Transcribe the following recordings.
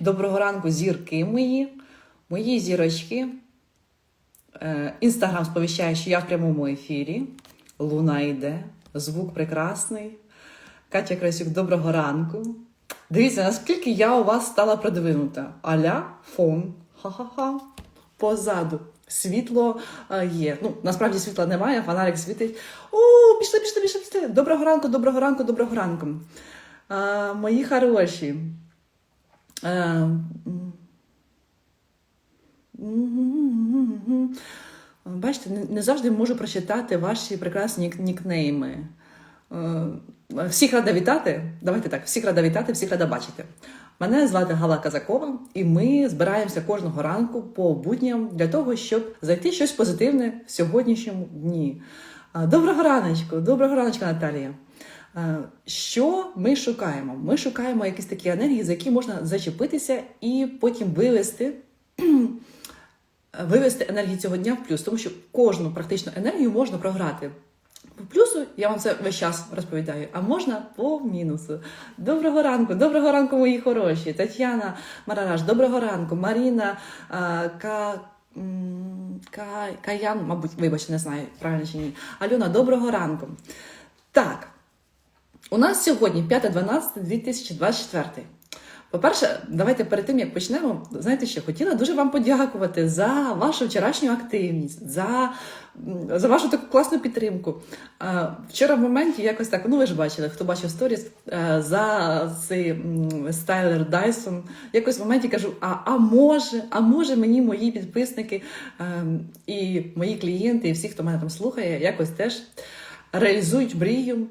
Доброго ранку, зірки мої, мої зірочки. Е, Інстаграм сповіщає, що я в прямому ефірі. Луна йде, звук прекрасний. Катя Красюк, доброго ранку. Дивіться, наскільки я у вас стала продвинута. Аля фон. Ха-ха-ха. Позаду. Світло е, є. Ну, насправді світла немає, фонарик світить. О, пішли, пішли, пішли, пішли. Доброго ранку, доброго ранку, доброго ранку. Е, мої хороші. Е. Бачите, не- завжди можу прочитати ваші прекрасні нікнейми. Е, Всіх рада вітати. Давайте так, всіх рада вітати, всіх рада бачити. Мене звати Гала Казакова, і ми збираємося кожного ранку по будням для того, щоб знайти щось позитивне в сьогоднішньому дні. Е, Доброго раночку, доброго раночку, Наталія. Е, Що ми шукаємо? Ми шукаємо якісь такі енергії, за які можна зачепитися і потім вивести вивести енергію цього дня в плюс, тому що кожну практичну енергію можна програти. По плюсу я вам це весь час розповідаю, а можна по мінусу. Доброго ранку, доброго ранку, мої хороші. Тетяна Марараш, доброго ранку. Маріна а, Ка. Ка... Каян, мабуть, вибачте, не знаю, правильно чи ні. Альона, доброго ранку. Так, у нас сьогодні 5.12.2024. По-перше, давайте перед тим як почнемо, знаєте що, хотіла дуже вам подякувати за вашу вчорашню активність, за, за вашу таку класну підтримку. Вчора в моменті якось так, ну ви ж бачили, хто бачив сторіс, е, за цей стайлер Дайсон. Якось в моменті кажу: а, а може, а може мені мої підписники е, і мої клієнти, і всі, хто мене там слухає, якось теж реалізують мрію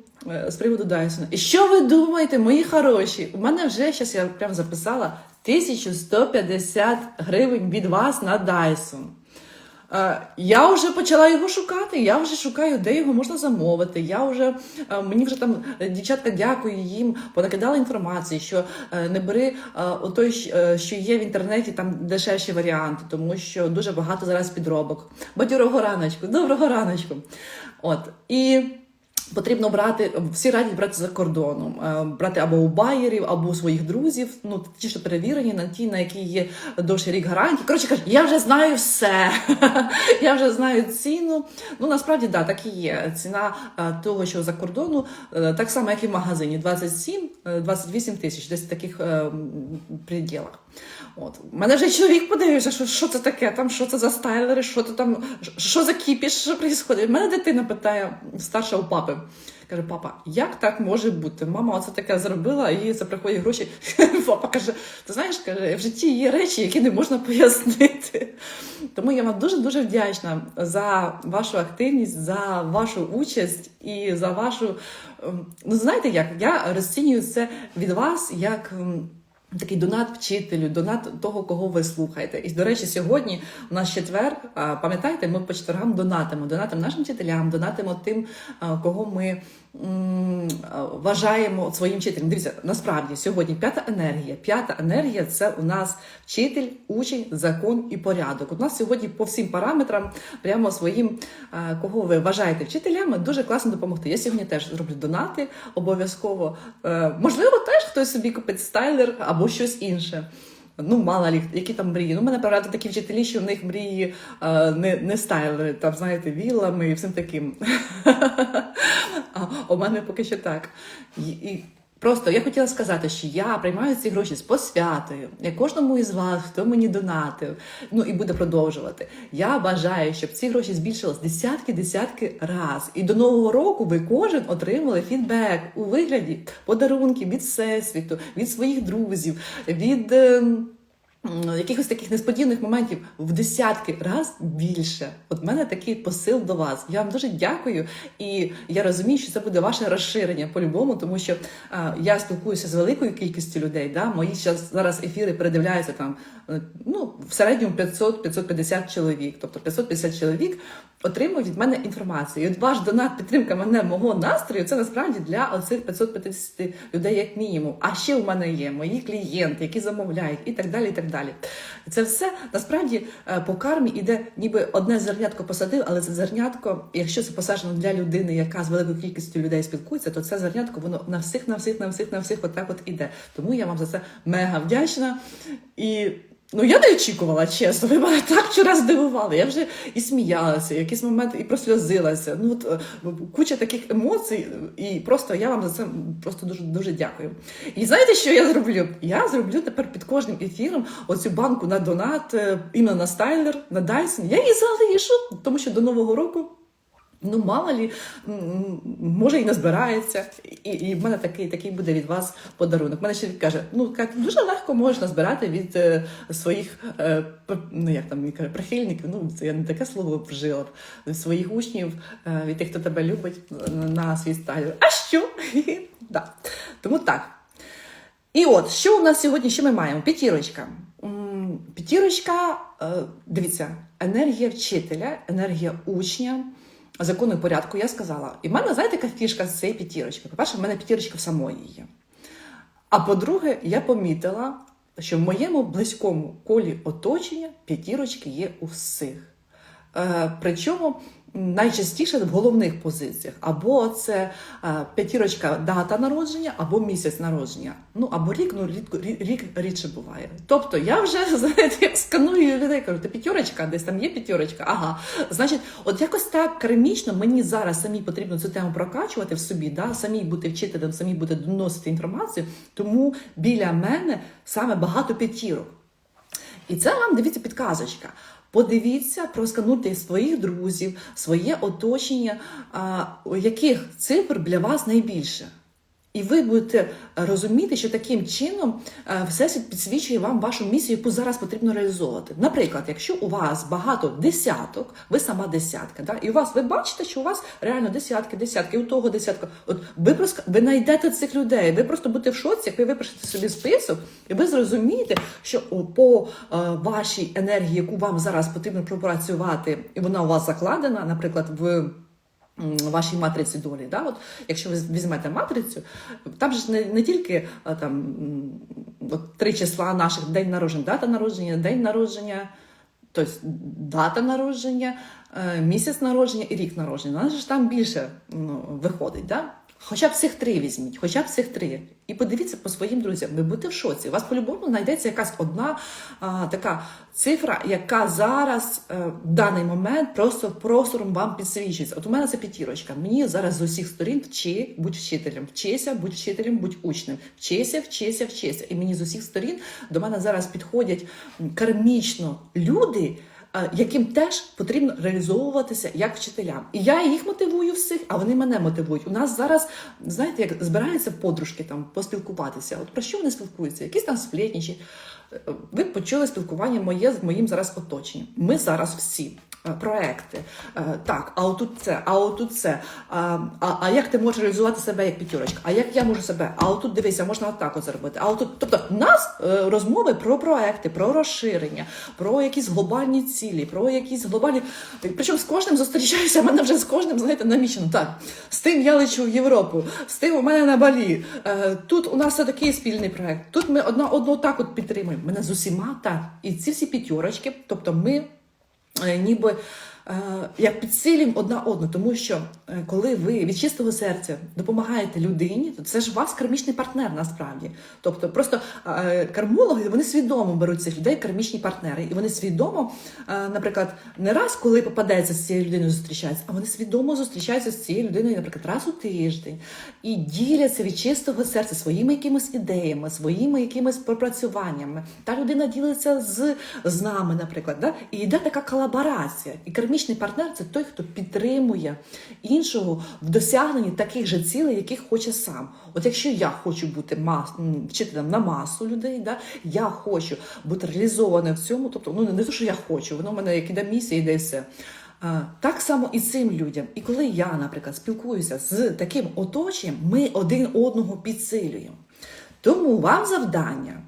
з приводу Дайсона. І що ви думаєте, мої хороші? У мене вже зараз я прям записала 1150 гривень від вас на Дайсон. Е, Я вже почала його шукати. Я вже шукаю, де його можна замовити. Я вже е, мені вже там е, дівчатка дякую їм, понакидала інформацію, що е, не бери е, е, що є в інтернеті, там дешевші варіанти, тому що дуже багато зараз підробок. Бадьорого раночку, доброго раночку. От і. Потрібно брати, всі радять брати за кордоном, е, брати або у байерів, або у своїх друзів, ну ті, що перевірені, на ті, на які є довший рік гарантії. Коротше кажуть, я вже знаю все. я вже знаю ціну. Ну насправді да, так і є. Ціна е, того, що за кордону, е, так само, як і в магазині, 27 е, 28 тисяч, десь в таких м, пределах. От мене вже чоловік подивився, що, що це таке, там що це за стайлери, що це там, що за кіпіш, що відбувається. Мене дитина питає старша у папи. Каже, папа, як так може бути? Мама оце таке зробила, і це приходять гроші. Папа каже: ти знаєш, каже, в житті є речі, які не можна пояснити. Тому я вам дуже дуже вдячна за вашу активність, за вашу участь і за вашу. ем, Ну, знаєте як? Я розцінюю це від вас як. Такий донат вчителю, донат того, кого ви слухаєте. І, до речі, сьогодні у нас четвер. Пам'ятаєте, ми по четвергам донатимо. Донатимо нашим вчителям, донатимо тим, кого ми вважаємо своїм вчителем. Дивіться, насправді сьогодні п'ята енергія. П'ята енергія це у нас вчитель, учень, закон і порядок. У нас сьогодні по всім параметрам, прямо своїм, кого ви вважаєте вчителями, дуже класно допомогти. Я сьогодні теж зроблю донати обов'язково. Е, Можливо, теж хтось собі купить стайлер або щось інше. Ну, мало лі, які там мрії. Ну, мене правда такі вчителі, що в них мрії е, не, не стайли, там, знаєте, вілами і всім таким. А у мене поки що так. І, і просто я хотіла сказати, що я приймаю ці гроші з посвятою. Я кожному із вас, хто мені донатив, ну і буде продовжувати. Я бажаю, щоб ці гроші збільшились десятки-десятки раз. І до нового року ви кожен отримали фідбек у вигляді подарунків від всесвіту, від своїх друзів, від. Якихось таких несподіваних моментів в десятки раз більше. От в мене такий посил до вас. Я вам дуже дякую, і я розумію, що це буде ваше розширення по-любому, тому що а, я спілкуюся з великою кількістю людей. Да? Мої щас, зараз ефіри передивляються там е, ну, в середньому 500-550 чоловік. Тобто 550 чоловік отримує від мене інформацію. І от ваш донат, підтримка мене, мого настрою, це насправді для оцих 550 людей, як мінімум. А ще у мене є мої клієнти, які замовляють, і так далі. і так далі. Це все насправді е, по кармі іде, ніби одне зернятко посадив, але це зернятко, якщо це посаджено для людини, яка з великою кількістю людей спілкується, то це зернятко воно на всіх, на всіх, на всіх, на всіх отак от іде. Тому я вам за це мега вдячна. І ну я не очікувала, чесно. Ви мене так вчора здивували. Я вже і сміялася, в якийсь момент і просльозилася. Ну от е, куча таких емоцій, і просто я вам за це просто дуже дуже дякую. І знаєте, що я зроблю? Я зроблю тепер під кожним ефіром оцю банку на донат, е, іменно на стайлер, на Dyson. Я її залишу, тому що до нового року. Ну, мало лі, може і не збирається. І, і в мене такий, такий буде від вас подарунок. Мене ще каже, ну Катя, дуже легко можна збирати від е, своїх е, ну як там каже, прихильників. Ну це я не таке слово вжила б, своїх учнів, е, від тих, хто тебе любить на, свій стайлер. А що? да. Тому так. І от, що у нас сьогодні? Що ми маємо? П'ятірочка. П'ятірочка, е, дивіться, енергія вчителя, енергія учня, закону і порядку, я сказала. І в мене, знаєте, яка фішка з цієї п'ятірочки? По-перше, в мене п'ятірочка в самої є. А по-друге, я помітила, що в моєму близькому колі оточення п'ятірочки є у всіх. Е, причому найчастіше в головних позиціях. Або це е, п'ятірочка дата народження, або місяць народження. Ну або рік, ну рідко рік, рідше буває. Тобто я вже знаєте, сканую людей, кажу, ти п'ятірочка, десь там є п'ятірочка. Ага. Значить, от якось так керамічно мені зараз самі потрібно цю тему прокачувати в собі, да? самі бути вчителем, самі бути доносити інформацію. Тому біля мене саме багато п'ятірок. І це вам дивіться підказочка. Подивіться, проскануйте своїх друзів, своє оточення, яких цифр для вас найбільше. І ви будете розуміти, що таким чином е, Всесвіт підсвічує вам вашу місію, яку зараз потрібно реалізовувати. Наприклад, якщо у вас багато десяток, ви сама десятка, да? і у вас ви бачите, що у вас реально десятки, десятки, у того десятка. От ви просто ви знайдете цих людей, ви просто будете в шоці, як ви випишете собі список, і ви зрозумієте, що по е, вашій енергії, яку вам зараз потрібно пропрацювати, і вона у вас закладена, наприклад, в вашій матриці долі. Да? От, якщо ви візьмете матрицю, там ж не, не тільки там, от, три числа наших день народження, дата народження, день народження, тобто дата народження, е, місяць народження і рік народження. У ж там більше ну, виходить. Да? Хоча б цих три візьміть, хоча б цих три. І подивіться по своїм друзям, ви будете в шоці. У вас по-любому знайдеться якась одна а, така цифра, яка зараз е, в даний момент просто простором вам підсвічується. От у мене це п'ятірочка. Мені зараз з усіх сторін вчи, будь вчителем. Вчися, будь вчителем, будь учнем. Вчися, вчися, вчися. І мені з усіх сторін до мене зараз підходять кармічно люди. Е, Яким теж потрібно реалізовуватися як вчителям, і я їх мотивую всіх, а вони мене мотивують. У нас зараз знаєте, як збираються подружки там поспілкуватися. От про що вони спілкуються? Якісь там сплетничі. Е, Ви почули спілкування моє з моїм зараз оточенням. Ми зараз всі. Е, Проекти, Е, так, а отут це, а отут це. А, а, а як ти можеш реалізувати себе як п'ятерочка? А як я можу себе? А отут дивися, можна отак от зробити. А отут, тобто, в нас е, розмови про проекти, про розширення, про якісь глобальні цілі, про якісь глобальні. Причому з кожним зустрічаюся, в мене вже з кожним, знаєте, намічено. Так, з тим я лечу в Європу, з тим у мене на Балі. Тут у нас все такий спільний проект. Тут ми одна одну так от підтримуємо. Мене з усіма так. І ці всі п'ятерочки, тобто ми ніби е, як підсилюємо одна одну, тому що е, коли ви від чистого серця допомагаєте людині, то це ж ваш кармічний партнер насправді. Тобто, просто е, кармологи вони свідомо беруть цих людей, кармічні партнери, і вони свідомо, е, наприклад, не раз, коли попадається з цією людиною, зустрічаються, а вони свідомо зустрічаються з цією людиною, наприклад, раз у тиждень і діляться від чистого серця своїми якимись ідеями, своїми якимись пропрацюваннями. Та людина ділиться з, з нами, наприклад, да? і йде така колаборація. І кармічний партнер це той, хто підтримує іншого в досягненні таких же цілей, яких хоче сам. От якщо я хочу бути мас, вчителем на масу людей, да? я хочу бути реалізованим в цьому, тобто ну не те, що я хочу, воно в мене як іде місія, іде все. Так само і цим людям. І коли я, наприклад, спілкуюся з таким оточенням, ми один одного підсилюємо. Тому вам завдання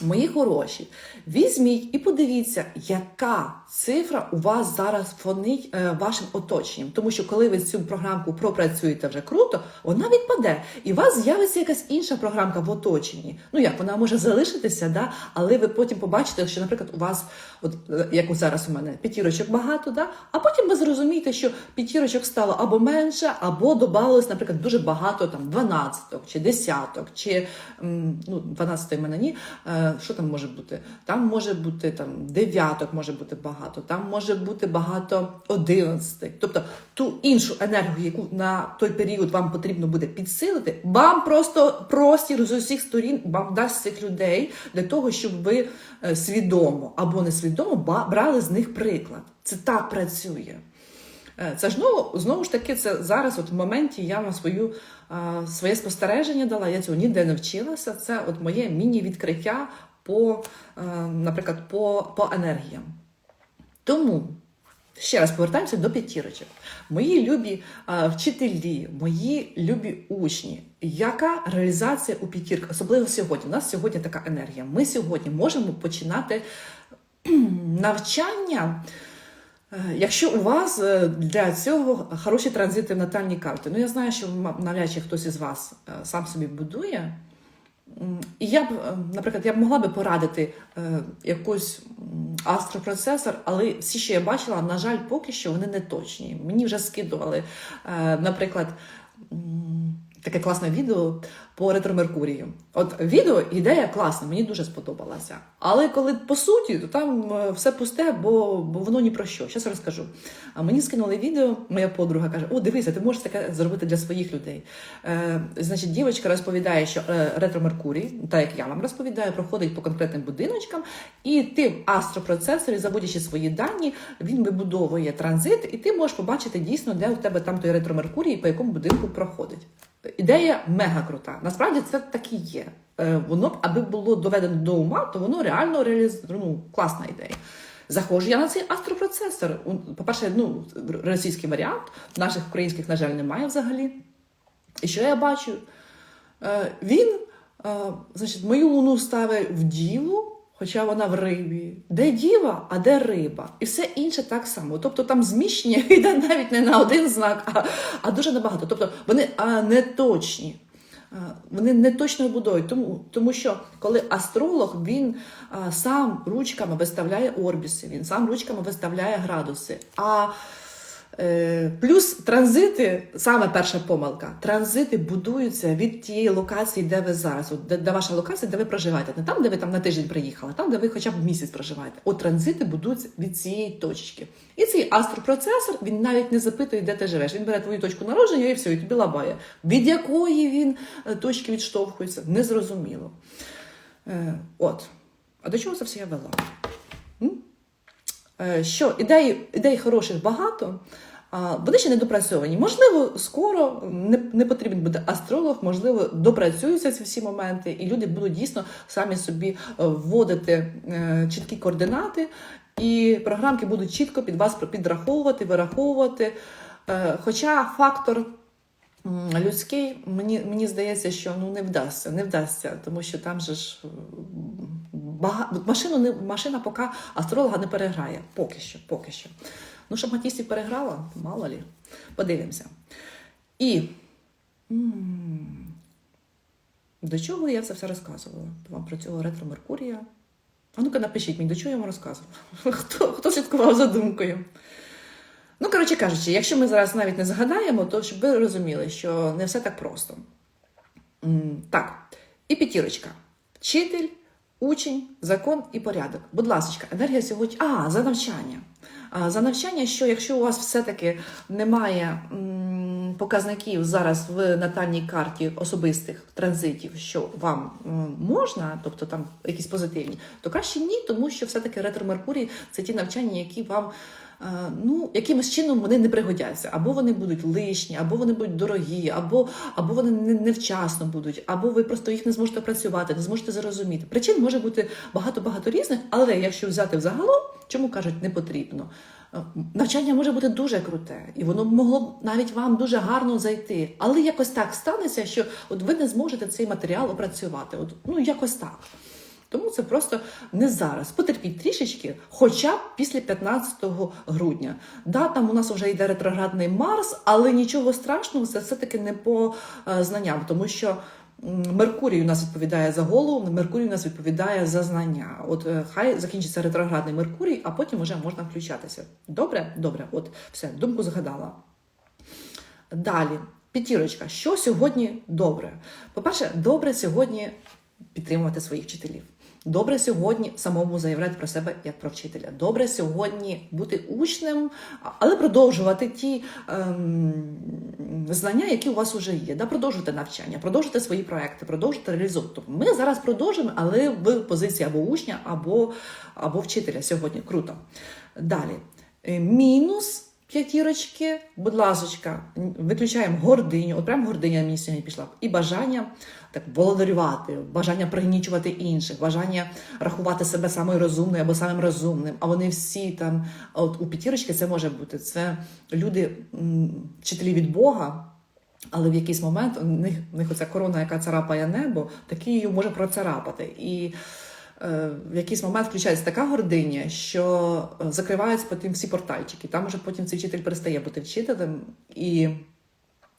Мої хороші, візьміть і подивіться, яка цифра у вас зараз фонить е, вашим оточенням. Тому що коли ви цю програмку пропрацюєте вже круто, вона відпаде, і у вас з'явиться якась інша програмка в оточенні. Ну як вона може залишитися, да? але ви потім побачите, що, наприклад, у вас, от е, як зараз у мене, п'ятірочок багато, да? а потім ви зрозумієте, що п'ятірочок стало або менше, або додалось, наприклад, дуже багато там дванадцяток чи десяток, чи ну, 12 мене ні. Е, Що там може бути? Там може бути там дев'яток, може бути багато, там може бути багато одинадцятих. Тобто ту іншу енергію, яку на той період вам потрібно буде підсилити, вам просто простір з усіх сторін вам дасть цих людей для того, щоб ви е, свідомо або несвідомо брали з них приклад. Це так працює. Е, Це ж знову, знову ж таки, це зараз, от в моменті я вам свою, своє спостереження дала, я цього ніде не вчилася. Це от моє міні-відкриття по, е, наприклад, по, по енергіям. Тому ще раз повертаємося до п'ятірочок. Мої любі а, вчителі, мої любі учні. Яка реалізація у п'ятірках, особливо сьогодні? У нас сьогодні така енергія. Ми сьогодні можемо починати навчання. Е, Якщо у вас е, для цього хороші транзити в натальній карті, ну я знаю, що навряд чи хтось із вас е, сам собі будує. І я б, е, наприклад, я б могла би порадити е, якийсь астропроцесор, але всі, що я бачила, на жаль, поки що вони не точні. Мені вже скидували, е, наприклад, таке класне відео по ретро-меркурію. От відео, ідея класна, мені дуже сподобалася. Але коли по суті, то там е, все пусте, бо, бо воно ні про що. Зараз розкажу. А мені скинули відео, моя подруга каже: О, дивися, ти можеш таке зробити для своїх людей. Е, значить, дівчинка розповідає, що е, ретро-меркурій, так як я вам розповідаю, проходить по конкретним будиночкам, і ти в астропроцесорі, заводячи свої дані, він вибудовує транзит, і ти можеш побачити дійсно, де у тебе там той ретро-меркурій, по якому будинку проходить. Ідея мега крута. Насправді це так і є. Е, Воно б, аби було доведено до ума, то воно реально реаліз... ну, класна ідея. Заходжу я на цей астропроцесор. По-перше, ну, російський варіант, наших українських, на жаль, немає взагалі. І що я бачу? Е, Він, е, значить, мою луну ставить в діву, хоча вона в рибі. Де діва, а де риба? І все інше так само. Тобто там зміщення йде навіть не на один знак, а, а дуже набагато. Тобто вони а, не точні. А, Вони не точно будують, тому, тому що коли астролог він а, сам ручками виставляє орбіси, він сам ручками виставляє градуси. А Е, Плюс транзити, саме перша помилка, транзити будуються від тієї локації, де ви зараз, де, де ваша локація, де ви проживаєте. Не там, де ви там на тиждень приїхали, а там, де ви хоча б місяць проживаєте. От транзити будуються від цієї точки. І цей астропроцесор він навіть не запитує, де ти живеш. Він бере твою точку народження і все, і тобі лабає. Від якої він е, точки відштовхується, незрозуміло. Е, От. А до чого це все я вела? Е, що ідей, ідей хороших багато, вони ще не допрацьовані. Можливо, скоро не, не потрібен буде астролог, можливо, допрацюються ці всі моменти, і люди будуть дійсно самі собі е, вводити е, чіткі координати, і програмки будуть чітко під вас підраховувати, вираховувати. Хоча фактор людський, мені, мені здається, що ну не вдасться, не вдасться, тому що там же ж бага... машину не машина поки астролога не переграє. Поки що, поки що. Ну, щоб Матісів переграла, мало лі. Подивимося. І до чого я це все розказувала? Вам про цього ретро Меркурія. А ну-ка напишіть мені, до чого я вам розказувала? Хто, хто слідкував за думкою? Ну, коротше кажучи, якщо ми зараз навіть не згадаємо, то щоб ви розуміли, що не все так просто. Так, і п'ятірочка. Вчитель, учень, закон і порядок. Будь ласка, енергія сьогодні. А, за навчання. А, За навчання, що якщо у вас все-таки немає м, показників зараз в натальній карті особистих транзитів, що вам м, можна, тобто там якісь позитивні, то краще ні, тому що все-таки ретро Меркурій це ті навчання, які вам. Е, Ну, якимось чином вони не пригодяться, або вони будуть лишні, або вони будуть дорогі, або, або вони не- невчасно будуть, або ви просто їх не зможете працювати, не зможете зрозуміти. Причин може бути багато-багато різних, але якщо взяти взагалом, чому кажуть не потрібно? Е, Навчання може бути дуже круте, і воно могло б навіть вам дуже гарно зайти. Але якось так станеться, що от ви не зможете цей матеріал опрацювати. От, ну якось так. Тому це просто не зараз. Потерпіть трішечки, хоча б після 15 грудня. Да, там у нас вже йде ретроградний Марс, але нічого страшного, це все-таки не по е, знанням, тому що. Меркурій у нас відповідає за голову, Меркурій у нас відповідає за знання. От е, хай закінчиться ретроградний Меркурій, а потім вже можна включатися. Добре? Добре, от все, думку згадала. Далі, п'ятірочка. Що сьогодні добре? По-перше, добре сьогодні підтримувати своїх вчителів. Добре сьогодні самому заявляти про себе як про вчителя. Добре сьогодні бути учнем, але продовжувати ті ем, знання, які у вас вже є. Да? Продовжувати навчання, продовжувати свої проекти, продовжувати реалізовувати. Тобто ми зараз продовжуємо, але в позиції або учня, або, або вчителя сьогодні. Круто. Далі. Е, Мінус п'ятірочки, будь ласочка, виключаємо гординю, от прям гординя мені сьогодні пішла, і бажання так володарювати, бажання пригнічувати інших, бажання рахувати себе самою розумною або самим розумним. А вони всі там, от у п'ятірочки це може бути. Це люди, вчителі від Бога. Але в якийсь момент у них, у них оця корона, яка царапає небо, таки її може процарапати. І в якийсь момент включається така гординя, що е, закриваються потім всі портальчики. Там уже потім цей вчитель перестає бути вчителем, і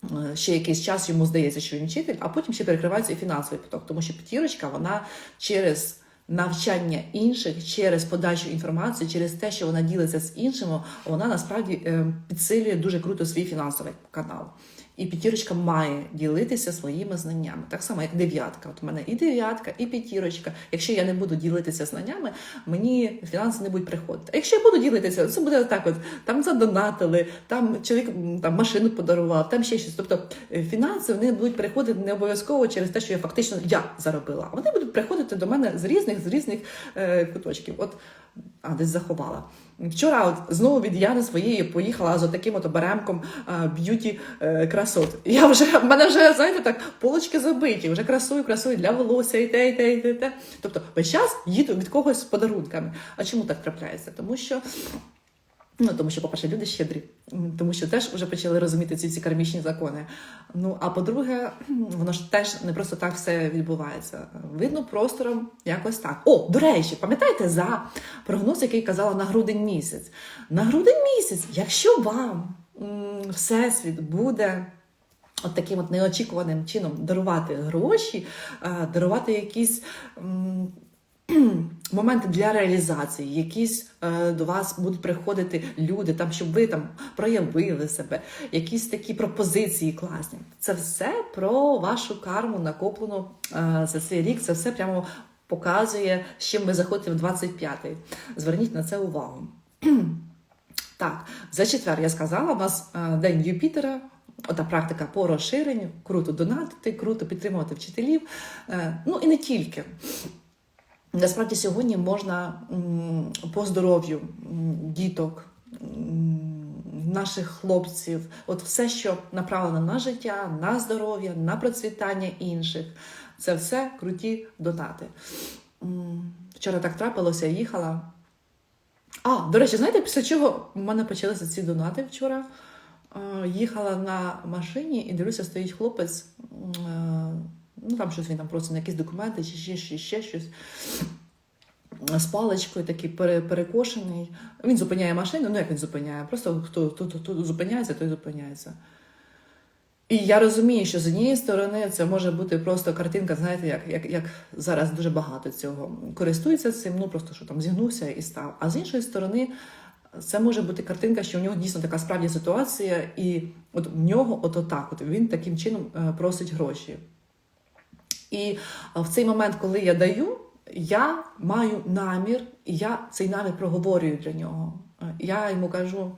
е, ще якийсь час йому здається, що він вчитель, а потім ще перекривається і фінансовий поток, тому що п'ятірочка вона через. Навчання інших через подачу інформації, через те, що вона ділиться з іншими, вона насправді е, підсилює дуже круто свій фінансовий канал. І п'ятірочка має ділитися своїми знаннями, так само як дев'ятка. От у мене і дев'ятка, і п'ятірочка. Якщо я не буду ділитися знаннями, мені фінанси не будуть приходити. А якщо я буду ділитися, це буде так: от там задонатили, там чоловік там машину подарував, там ще щось. Тобто е, фінанси вони будуть приходити не обов'язково через те, що я фактично я заробила. Вони будуть приходити до мене з різних з різних е, куточків. От а десь заховала. Вчора от знову від Яни своєї поїхала з таким от оберемком б'юті е, красот. Я вже в мене вже знаєте так полочки забиті, вже красую, красую для волосся і те, і те, і те. Тобто весь час їду від когось з подарунками. А чому так трапляється? Тому що. Ну, тому що, по-перше, люди щедрі, тому що теж вже почали розуміти ці всі кармічні закони. Ну а по-друге, воно ж теж не просто так все відбувається. Видно простором якось так. О, до речі, пам'ятаєте за прогноз, який казала на грудень місяць? На грудень місяць, якщо вам всесвіт буде. От таким от неочікуваним чином дарувати гроші, е, дарувати якісь моменти для реалізації, якісь е, до вас будуть приходити люди, там, щоб ви там проявили себе, якісь такі пропозиції класні. Це все про вашу карму накоплену е, за цей рік. Це все прямо показує, з чим ми заходимо в 25-й. Зверніть на це увагу. Так, за четвер я сказала, у нас е, день Юпітера. Ота практика по розширенню, круто донатити, круто підтримувати вчителів. Е, Ну і не тільки. Насправді сьогодні можна по здоров'ю діток, наших хлопців, от все, що направлено на життя, на здоров'я, на процвітання інших, це все круті донати. Вчора так трапилося, їхала. А, до речі, знаєте, після чого в мене почалися ці донати вчора? Е, Їхала на машині і дивлюся, стоїть хлопець. Ну, там щось він там просить на якісь документи чи ще, ще, ще щось. З паличкою такий перекошений. Він зупиняє машину, ну як він зупиняє? Просто хто, хто, хто, хто зупиняється, той зупиняється. І я розумію, що з однієї сторони це може бути просто картинка, знаєте, як, як, як зараз дуже багато цього користується цим, ну просто що там зігнувся і став. А з іншої сторони, це може бути картинка, що в нього дійсно така справді ситуація, і от в нього от отак, от він таким чином е, просить гроші. І в цей момент, коли я даю, я маю намір, і я цей намір проговорюю для нього. Е, Я йому кажу,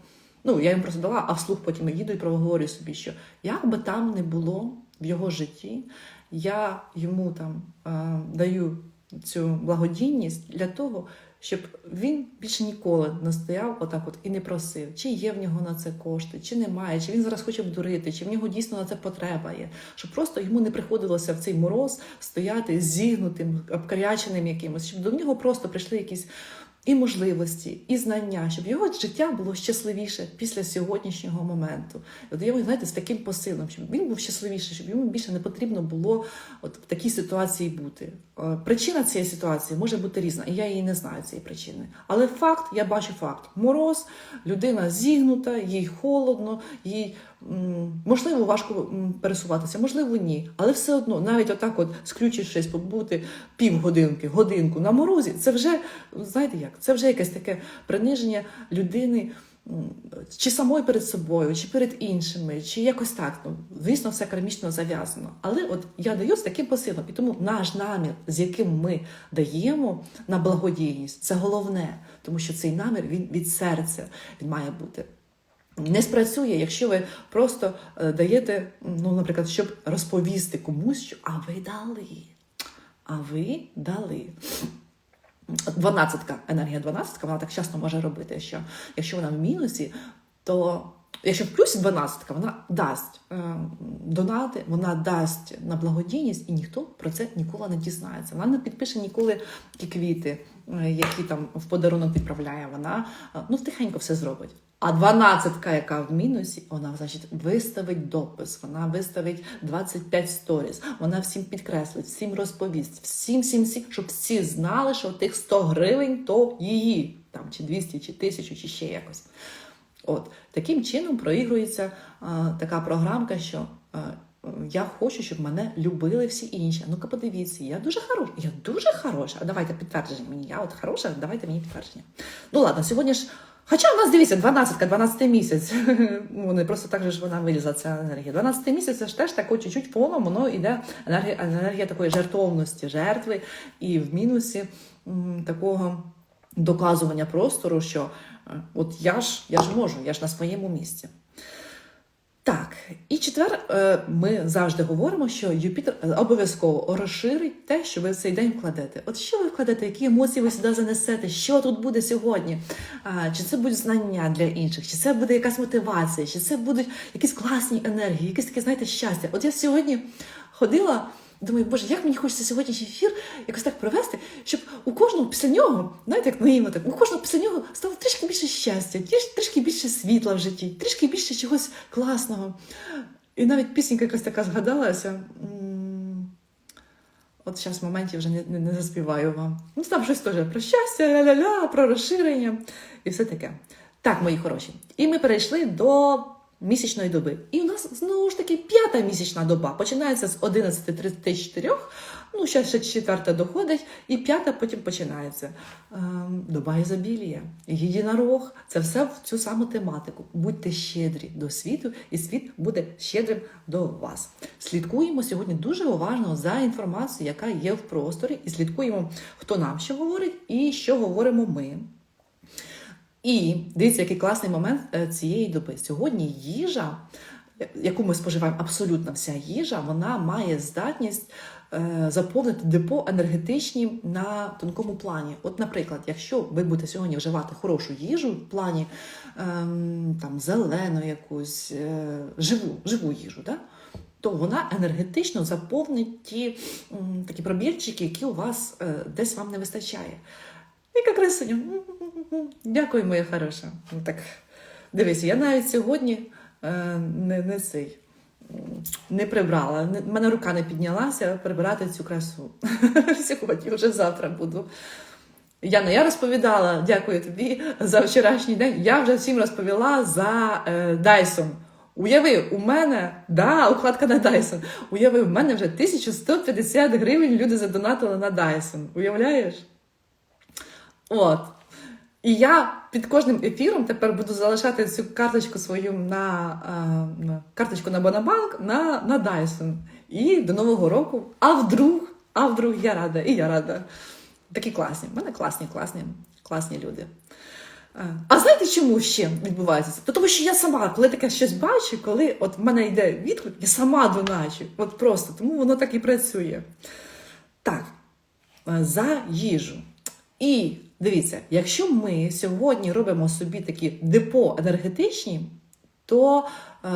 ну я йому просто дала, а вслух потім їду і проговорюю собі, що як би там не було в його житті, я йому там е, даю цю благодійність для того, щоб він більше ніколи не стояв отак от і не просив, чи є в нього на це кошти, чи немає, чи він зараз хоче обдурити, чи в нього дійсно на це потреба є. Щоб просто йому не приходилося в цей мороз стояти зігнутим, обкаряченим якимось, щоб до нього просто прийшли якісь і можливості, і знання, щоб його життя було щасливіше після сьогоднішнього моменту. От йому, знаєте, з таким посилом, щоб він був щасливіший, щоб йому більше не потрібно було от в такій ситуації бути. Е, Причина цієї ситуації може бути різна, і я її не знаю цієї причини. Але факт, я бачу факт: мороз, людина зігнута, їй холодно, їй можливо важко пересуватися, можливо, ні. Але все одно, навіть отак, от сключившись, побути півгодинки, годинку на морозі, це вже знаєте як? Це вже якесь таке приниження людини. Чи самої перед собою, чи перед іншими, чи якось так. Ну, звісно, все кармічно зав'язано. Але от я даю з таким посилом, і тому наш намір, з яким ми даємо на благодійність, це головне, тому що цей намір він від серця він має бути. Не спрацює, якщо ви просто е, даєте, ну, наприклад, щоб розповісти комусь, що а ви дали. А ви дали. Дванадцятка, енергія дванадцятка, вона так часто може робити, що якщо вона в мінусі, то якщо в плюсі дванадцятка, вона дасть е, донати, вона дасть на благодійність, і ніхто про це ніколи не дізнається. Вона не підпише ніколи ті квіти, е, які там в подарунок відправляє. Вона е, ну тихенько все зробить. А дванадцятка, яка в мінусі, вона значить виставить допис, вона виставить 25 сторіс, вона всім підкреслить, всім розповість, всім, всім, всім, щоб всі знали, що тих 100 гривень то її, там чи 200, чи 1000, чи ще якось. От таким чином проігрується а, така програмка, що а, я хочу, щоб мене любили всі інші. Ну-ка, подивіться, я дуже хороша. Я дуже хороша. Давайте підтвердження мені. Я от хороша, давайте мені підтвердження. Ну ладно, сьогодні ж. Хоча у нас дивіться, 12 12 місяць. Вони просто так же ж вона вилізла ця енергія. 12 місяць це ж теж тако чуть-чуть фоном, воно йде енергія, енергія такої жертовності, жертви, і в мінусі м, такого доказування простору, що от я ж я ж можу, я ж на своєму місці. Так, і четвер е, ми завжди говоримо, що Юпітер е, обов'язково розширить те, що ви в цей день вкладете. От що ви вкладете, які емоції ви сюди занесете, що тут буде сьогодні? Чи це будуть знання для інших, чи це буде якась мотивація, чи це будуть якісь класні енергії, якесь таке, знаєте, щастя. От я сьогодні ходила. Думаю, боже, як мені хочеться сьогоднішній ефір якось так провести, щоб у кожного після нього, знаєте, як наївно так, у кожного після нього стало трішки більше щастя, трішки більше світла в житті, трішки більше чогось класного. І навіть пісенька якась така згадалася. От зараз в моменті вже не, не, не заспіваю вам. Ну, там щось теж про щастя, ля-ля-ля, про розширення і все таке. Так, мої хороші. І ми перейшли до місячної доби. І у нас знову ж таки п'ята місячна доба. Починається з 11.34, ну, ще, ще четверта доходить, і п'ята потім починається. Ем, доба ізобілія, єдинорог. Це все в цю саму тематику. Будьте щедрі до світу, і світ буде щедрим до вас. Слідкуємо сьогодні дуже уважно за інформацією, яка є в просторі, і слідкуємо, хто нам що говорить і що говоримо ми. І дивіться, який класний момент е, цієї доби. Сьогодні їжа, яку ми споживаємо, абсолютно вся їжа, вона має здатність е, заповнити депо енергетичні на тонкому плані. От, наприклад, якщо ви будете сьогодні вживати хорошу їжу в плані ем, там, зелену якусь, е, живу, живу їжу, да? то вона енергетично заповнить ті такі пробірчики, які у вас десь вам не вистачає. Яка красуня. Дякую, моя хороша. Ну, так, дивись, я навіть сьогодні е, не, не цей. Не прибрала, не, мене рука не піднялася прибирати цю красу. Сьогодні, вже завтра буду. Яна, я розповідала, дякую тобі за вчорашній день. Я вже всім розповіла за е, Dyson. Уяви, у мене, да, укладка на Dyson. Уяви, у мене вже 1150 гривень люди задонатили на Dyson. Уявляєш? От. І я під кожним ефіром тепер буду залишати цю карточку свою на, е, карточку на Бонабанк на, на Dyson. І до Нового року, а вдруг, а вдруг я рада, і я рада. Такі класні. У мене класні, класні, класні люди. Е, А знаєте, чому ще відбувається це? Тому що я сама, коли таке щось бачу, коли от в мене йде відклик, я сама доначу. От просто, тому воно так і працює. Так, е, за їжу. І дивіться, якщо ми сьогодні робимо собі такі депо енергетичні, то е,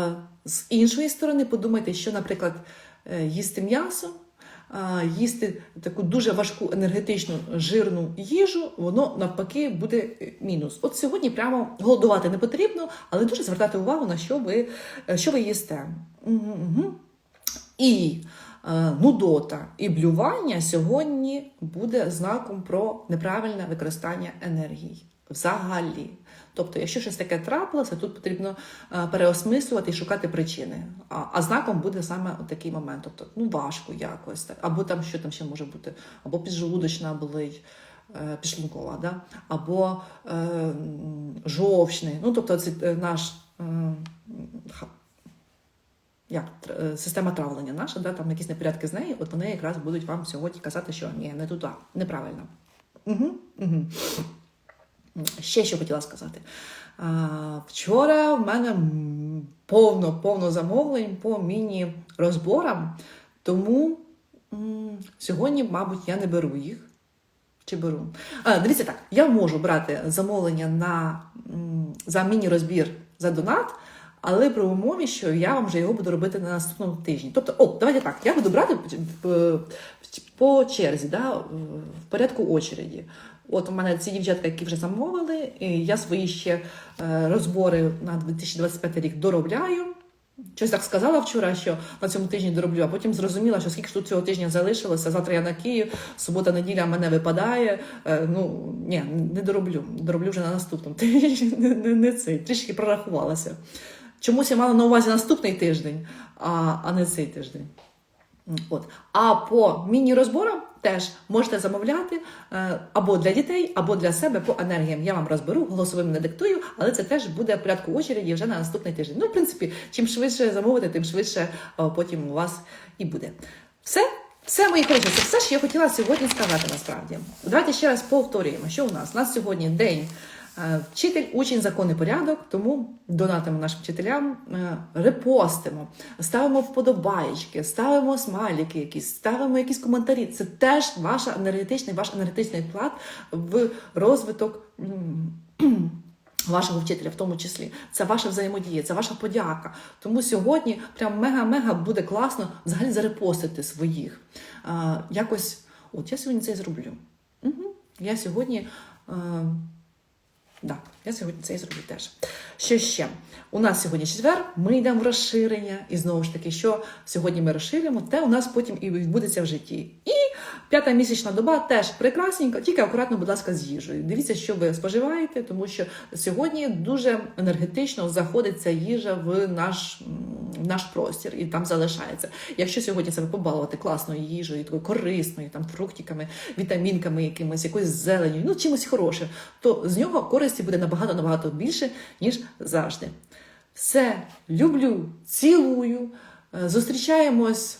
з іншої сторони подумайте, що, наприклад, е, їсти м'ясо, а, їсти таку дуже важку енергетичну жирну їжу, воно навпаки буде е, мінус. От сьогодні прямо голодувати не потрібно, але дуже звертати увагу на що ви, е, що ви їсте. Угу. І е, нудота і блювання сьогодні буде знаком про неправильне використання енергії взагалі. Тобто, якщо щось таке трапилося, тут потрібно е, переосмислювати і шукати причини. А, а знаком буде саме такий момент. Тобто, ну важко якось, або там що там ще може бути, або піджелудочна болить. е, Підшлункова, да? або е, жовчний. Ну, тобто, це е, наш е, як е, система травлення наша, да, там якісь непорядки з нею, от вони якраз будуть вам сьогодні казати, що ні, не туди, неправильно. Угу, угу. Ще що хотіла сказати. А, вчора в мене повно, повно замовлень по міні-розборам, тому м, сьогодні, мабуть, я не беру їх. Чи беру? А, дивіться так, я можу брати замовлення на, за міні-розбір за донат, але при умові, що я вам вже його буду робити на наступному тижні. Тобто, о, давайте так, я буду брати по, черзі, да, в порядку очереді. От у мене ці дівчатка, які вже замовили, і я свої ще е, розбори на 2025 рік доробляю. Щось так сказала вчора, що на цьому тижні дороблю, а потім зрозуміла, що скільки ж тут цього тижня залишилося. Завтра я на Київ, субота, неділя мене випадає. Е, ну ні, не дороблю. Дороблю вже на наступному тижні. Не, не, не цей. Трішки прорахувалася. Чомусь я мала на увазі наступний тиждень, а, не цей тиждень. От. А по міні-розборам теж можете замовляти е, або для дітей, або для себе по енергіям. Я вам розберу, голосовим не диктую, але це теж буде в порядку очереді вже на наступний тиждень. Ну, в принципі, чим швидше замовити, тим швидше е, потім у вас і буде. Все? Все, мої хороші, це все, що я хотіла сьогодні сказати насправді. Давайте ще раз повторюємо, що у нас. У нас сьогодні день вчитель, учень, закон і порядок, тому донатимо нашим вчителям, е, репостимо, ставимо вподобаєчки, ставимо смайлики якісь, ставимо якісь коментарі. Це теж ваша енергетичний, ваш енергетичний вклад в розвиток. Вашого вчителя, в тому числі, це ваша взаємодія, це ваша подяка. Тому сьогодні прям мега-мега буде класно взагалі зарепостити своїх. А, якось, от я сьогодні це і зроблю. Я сьогодні. Да, я сьогодні це і зроблю теж. Що ще? У нас сьогодні четвер, ми йдемо в розширення, і знову ж таки, що сьогодні ми розширимо, те у нас потім і відбудеться в житті. І п'ята місячна доба теж прекрасненько, тільки акуратно, будь ласка, з їжею. Дивіться, що ви споживаєте, тому що сьогодні дуже енергетично заходить ця їжа в наш, наш простір і там залишається. Якщо сьогодні себе побалувати класною їжею, такою корисною, там фруктиками, вітамінками, якимось, якоюсь зеленю, ну чимось хорошим, то з нього користі буде набагато набагато більше, ніж завжди. Все, люблю, цілую. Е, Зустрічаємось.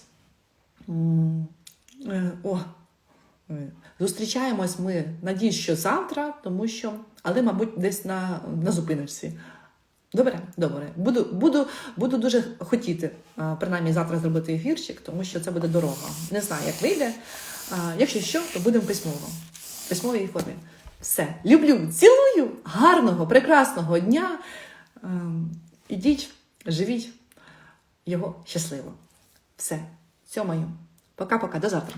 е, О, е, зустрічаємось ми, надіюсь, що завтра, тому що, але, мабуть, десь на, на зупиночці. Добре, добре. Буду, буду, буду дуже хотіти, принаймні, завтра зробити ефірчик, тому що це буде дорога. Не знаю, як вийде. Якщо що, то будемо письмово. В письмовій формі. Все. Люблю, цілую, гарного, прекрасного дня. Ем, Ідіть, живіть його щасливо. Все. Цьомаю. Пока-пока, до завтра.